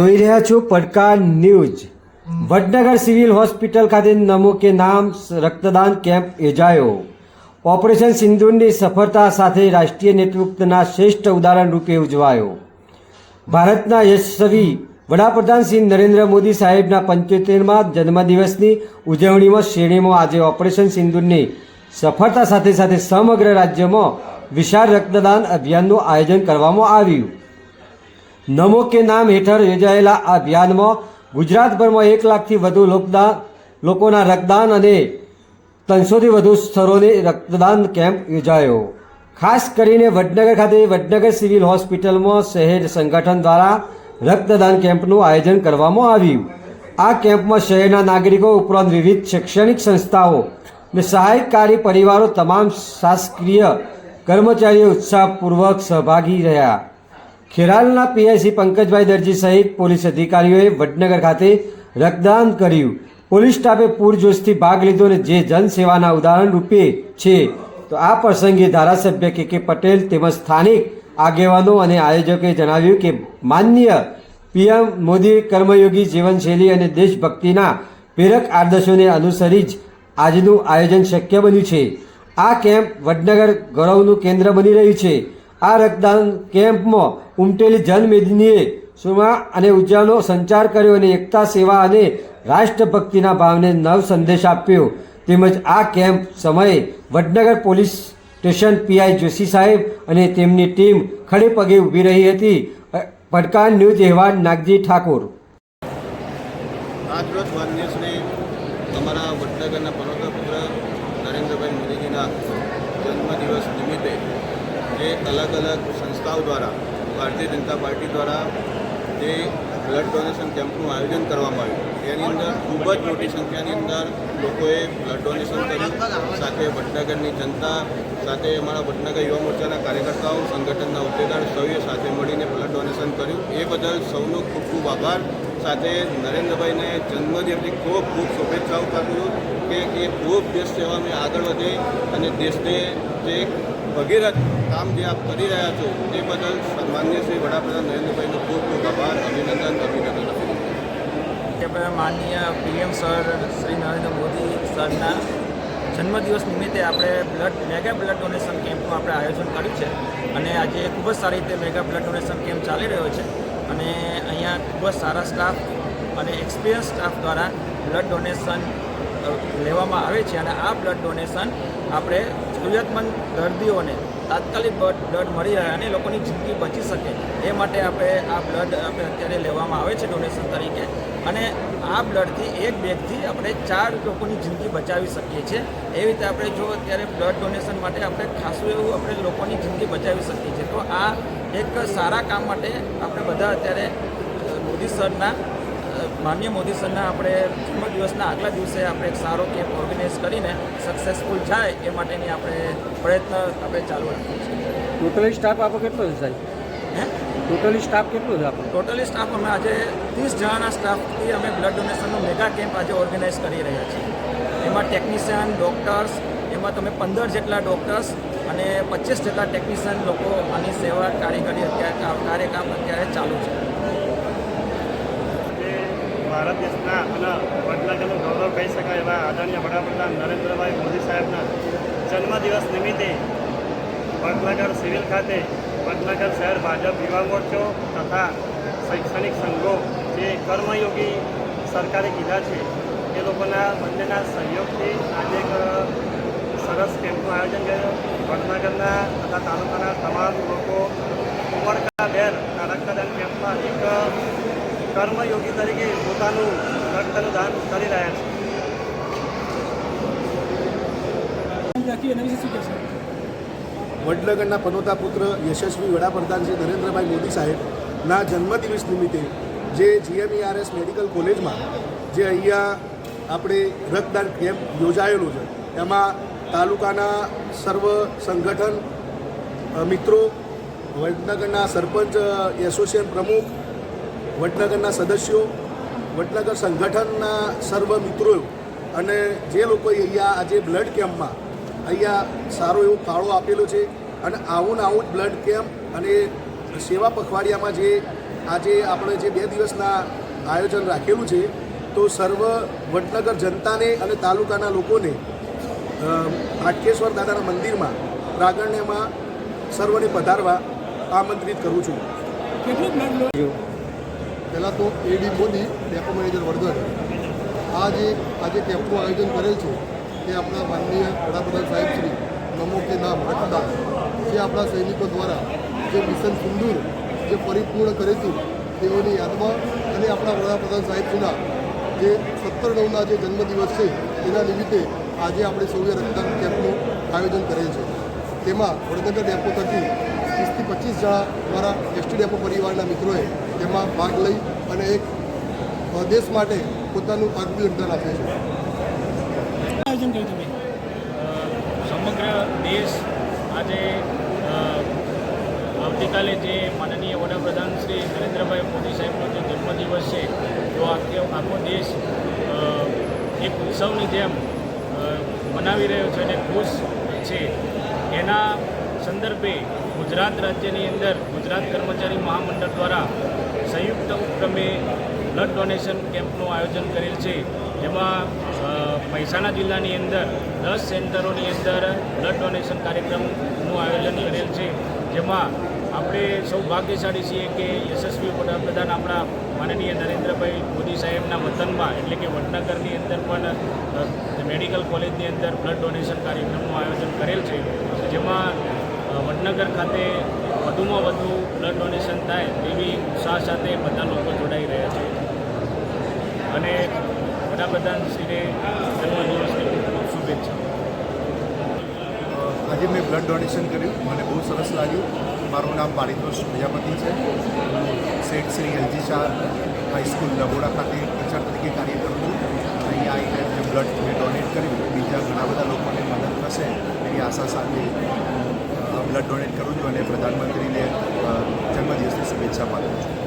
જોઈ રહ્યા છો પડકાર ન્યૂઝ. વડનગર સિવિલ હોસ્પિટલ ખાતે નમો કે નામ રક્તદાન કેમ્પ યોજાયો. ઓપરેશન સિંધુની સફળતા સાથે રાષ્ટ્રીય નેતૃત્વના શ્રેષ્ઠ ઉદાહરણ રૂપે ઉજવાયો. ભારતના યશસ્વી વડાપ્રધાન શ્રી નરેન્દ્ર મોદી સાહેબના પંચોતેરમાં જન્મદિવસની ઉજવણીમાં શ્રેણીમાં આજે ઓપરેશન સિંદૂરની સફળતા સાથે સાથે સમગ્ર રાજ્યમાં વિશાળ રક્તદાન અભિયાનનું આયોજન કરવામાં આવ્યું. નમો કે નામ હેઠળ યોજાયેલા આ અભિયાનમાં ગુજરાતભરમાં એક લાખથી વધુ લોકદાન લોકોના રક્તદાન અને ત્રણસોથી વધુ સ્થળોને રક્તદાન કેમ્પ યોજાયો. ખાસ કરીને વડનગર ખાતે વડનગર સિવિલ હોસ્પિટલમાં શહેર સંગઠન દ્વારા રક્તદાન કેમ્પનું આયોજન કરવામાં આવ્યું. આ કેમ્પમાં શહેરના નાગરિકો ઉપરાંત વિવિધ શૈક્ષણિક સંસ્થાઓ અને સહાયકારી પરિવારો તમામ શાસકીય કર્મચારીઓ ઉત્સાહપૂર્વક સહભાગી રહ્યા. ખેરાલના પીઆઈસી પંકજભાઈ દરજી સહિત પોલીસ અધિકારીઓએ વડનગર ખાતે રક્તદાન કર્યું. પોલીસ સ્ટાફે પૂરજોશથી ભાગ લીધો અને જે જનસેવાના ઉદાહરણ રૂપે છે, તો આ પ્રસંગે ધારાસભ્ય કે કે પટેલ તેમજ સ્થાનિક આગેવાનો અને આયોજકોએ જણાવ્યું કે માન્ય પીએમ મોદી કર્મયોગી જીવનશૈલી અને દેશભક્તિના પ્રેરક આદર્શોને અનુસરી જ આજનું આયોજન શક્ય બન્યું છે. આ કેમ્પ વડનગર ગૌરવનું કેન્દ્ર બની રહ્યું છે. આ રક્તદાન કેમ્પમાં ઉમટેલી જનમેદનીએ સુમા અને ઉર્જાનો સંચાર કર્યો અને એકતા સેવા અને રાષ્ટ્રભક્તિના ભાવને નવ સંદેશ આપ્યો. તેમજ આ કેમ્પ સમયે Vadnagar police station PI Joshi સાહેબ અને તેમની ટીમ ખડે પગે ઊભી રહી હતી. પડકાર ન્યૂઝ અહેવાલ નાગજી ઠાકોર. નરેન્દ્રભાઈ મોદીજીના જન્મદિવસ નિમિત્તે જે અલગ અલગ સંસ્થાઓ દ્વારા, ભારતીય જનતા પાર્ટી દ્વારા જે બ્લડ ડોનેશન કેમ્પનું આયોજન કરવામાં આવ્યું. એની અંદર ખૂબ જ મોટી સંખ્યાની અંદર લોકોએ બ્લડ ડોનેશન કર્યું. સાથે વડનગરની જનતા, સાથે અમારા વડનગર યુવા મોરચાના કાર્યકર્તાઓ, સંગઠનના હોદ્દેદાર સૌએ સાથે મળીને બ્લડ ડોનેશન કર્યું. એ બદલ સૌનો ખૂબ ખૂબ આભાર. સાથે નરેન્દ્રભાઈને જન્મદિવસની ખૂબ ખૂબ શુભેચ્છાઓ પાઠવું કે એ ખૂબ દેશ સેવામાં આગળ વધે અને દેશને જે ભગીરથ કામ જે આપ કરી રહ્યા છો તે બદલ સન્માન્ય શ્રી વડાપ્રધાન નરેન્દ્રભાઈનો ખૂબ ખૂબ આભાર, અભિનંદન અભિનંદન આપણે માનનીય પીએમ સર, શ્રી નરેન્દ્ર મોદી સરના જન્મદિવસ નિમિત્તે આપણે બ્લડ, મેગા બ્લડ ડોનેશન કેમ્પનું આપણે આયોજન કર્યું છે. અને આજે ખૂબ જ સારી રીતે મેગા બ્લડ ડોનેશન કેમ્પ ચાલી રહ્યો છે. અને અહીંયા ખૂબ જ સારા સ્ટાફ અને એક્સપિરિયન્સ સ્ટાફ દ્વારા બ્લડ ડોનેશન લેવામાં આવે છે. અને આ બ્લડ ડોનેશન આપણે જરૂરિયાતમંદ દર્દીઓને તાત્કાલિક બ્લડ મળી રહે અને લોકોની જિંદગી બચી શકે એ માટે આપણે આ બ્લડ આપણે અત્યારે લેવામાં આવે છે ડોનેશન તરીકે. અને આ બ્લડથી એક બેગથી આપણે ચાર લોકોની જિંદગી બચાવી શકીએ છીએ. એવી રીતે આપણે જો અત્યારે બ્લડ ડોનેશન માટે આપણે ખાસું એવું આપણે લોકોની જિંદગી બચાવી શકીએ છીએ. તો આ એક સારા કામ માટે આપણે બધા અત્યારે મોદી સરના અ, માનનીય મોદી સરના આપણે જન્મદિવસના આગલા દિવસે આપણે એક સારો કેમ્પ ઓર્ગેનાઇઝ કરીને સક્સેસફુલ થાય એ માટેની આપણે પ્રયત્ન આપણે ચાલુ રાખીએ છીએ. ટોટલી સ્ટાફ આપો કેટલો છે સાહેબ? હે? ટોટલી સ્ટાફ કેટલો છે આપણો ટોટલી સ્ટાફ અમે આજે ત્રીસ જણાના સ્ટાફથી અમે બ્લડ ડોનેશનનો મેગા કેમ્પ આજે ઓર્ગેનાઇઝ કરી રહ્યા છીએ. એમાં ટેકનિશિયન ડૉક્ટર્સ એમાં તમે પંદર જેટલા ડૉક્ટર્સ અને પચીસ જેટલા ટેકનિશિયન લોકો આની સેવા કારીગરી અત્યારે કામ- અત્યારે ચાલુ છે. ભારત દેશના અને વડનગરનું ગૌરવ કહી શકાય એવા આદરણીય વડાપ્રધાન નરેન્દ્રભાઈ મોદી સાહેબના જન્મદિવસ નિમિત્તે વડનગર સિવિલ ખાતે વડનગર શહેર ભાજપ યુવા મોરચો તથા શૈક્ષણિક સંઘો જે કર્મયોગી સરકારે કીધા છે, એ લોકોના બંનેના સહયોગથી આજે એક સરસ કેમ્પનું આયોજન કર્યું. વડનગરના તથા તાલુકાના તમામ લોકો ઉમરકા બેર રક્તદાન કેમ્પમાં એક કર્મયોગી તરીકે પોતાનું રક્તનું દાન કરી રહ્યા છે. વડનગરના પનોતા પુત્ર યશસ્વી વડાપ્રધાન શ્રી નરેન્દ્રભાઈ મોદી સાહેબના જન્મદિવસ નિમિત્તે જે જીએમઈઆરએસ મેડિકલ કોલેજમાં જે અહીંયા આપણે રક્તદાન કેમ્પ યોજાયેલો છે એમાં તાલુકાના સર્વ સંગઠન મિત્રો વડનગરના સરપંચ એસોસિએશન પ્રમુખ વડનગરના સદસ્યો, વડનગર સંગઠનના સર્વ મિત્રો અને જે લોકોએ અહીંયા આજે બ્લડ કેમ્પમાં અહીંયા સારો એવો ફાળો આપેલો છે અને આવું ને આવું જ બ્લડ કેમ્પ અને સેવા પખવાડિયામાં જે આજે આપણે જે બે દિવસના આયોજન રાખેલું છે, તો સર્વ વડનગર જનતાને અને તાલુકાના લોકોને હાટકેશ્વર દાદાના મંદિરમાં પ્રાગણ્યમાં સર્વને પધારવા આમંત્રિત કરું છું. પહેલાં તો AD Modi depot manager Vadnagar આ જે આજે કેમ્પનું આયોજન કરેલ છે તે આપણા માનનીય વડાપ્રધાન સાહેબ શ્રી નમો કે નામ રક્તદાન જે આપણા સૈનિકો દ્વારા જે મિશન સિંદૂર જે પરિપૂર્ણ કરીશું તેઓની યાદમાં અને આપણા વડાપ્રધાન સાહેબશ્રીના જે સત્તર નવના જે જન્મદિવસ છે તેના નિમિત્તે આજે આપણે સૌએ રક્તદાન કેમ્પનું આયોજન કરેલ છે. તેમાં વડનગર ડેપો થકી વીસથી પચીસ જણા દ્વારા એસટી ડેપો પરિવારના મિત્રોએ તેમાં ભાગ લઈ અને એક દેશ માટે પોતાનું આગવું યોગદાન આપે છે. સમગ્ર દેશ આજે આવતીકાલે જે માનનીય વડાપ્રધાન શ્રી નરેન્દ્રભાઈ મોદી સાહેબનો જે જન્મદિવસ છે તો આખો આખો દેશ એક ઉત્સવની જેમ મનાવી રહ્યો છે અને ખુશ છે. એના સંદર્ભે ગુજરાત રાજ્યની અંદર ગુજરાત કર્મચારી મહામંડળ દ્વારા સંયુક્ત ઉપક્રમે બ્લડ ડોનેશન કેમ્પનું આયોજન કરેલ છે. જેમાં મહેસાણા જિલ્લાની અંદર દસ સેન્ટરોની અંદર બ્લડ ડોનેશન કાર્યક્રમનું આયોજન કરેલ છે. જેમાં આપણે સૌ ભાગ્યશાળી છીએ કે યશસ્વી વડાપ્રધાન આપણા માનનીય નરેન્દ્રભાઈ મોદી સાહેબના વતનમાં, એટલે કે વડનગરની અંદર પણ મેડિકલ કોલેજની અંદર બ્લડ ડોનેશન કાર્યક્રમનું આયોજન કરેલ છે. જેમાં વડનગર ખાતે વધુમાં વધુ બ્લડ ડોનેશન થાય તેવી ઉત્સાહ સાથે બધા લોકો જોડાઈ રહ્યા છે. અને વડાપ્રધાન શ્રીને જન્મદિવસની ખૂબ ખૂબ શુભેચ્છા. આજે મેં બ્લડ ડોનેશન કર્યું. મને બહુ સરસ લાગ્યું. મારું નામ પારિતોષ પ્રજાપતિ છે. Sheth Shri LG Shah high school Laboda ખાતે ટીચર તરીકે કાર્ય કરું છું. અહીંયા આવીને બ્લડ મેં ડોનેટ કર્યું. બીજા ઘણા બધા લોકોને મદદ થશે. એવી આશા સાથે બ્લડ ડોનેટ કરું છું અને પ્રધાનમંત્રીને જન્મદિવસની શુભેચ્છા પાઠવું છું.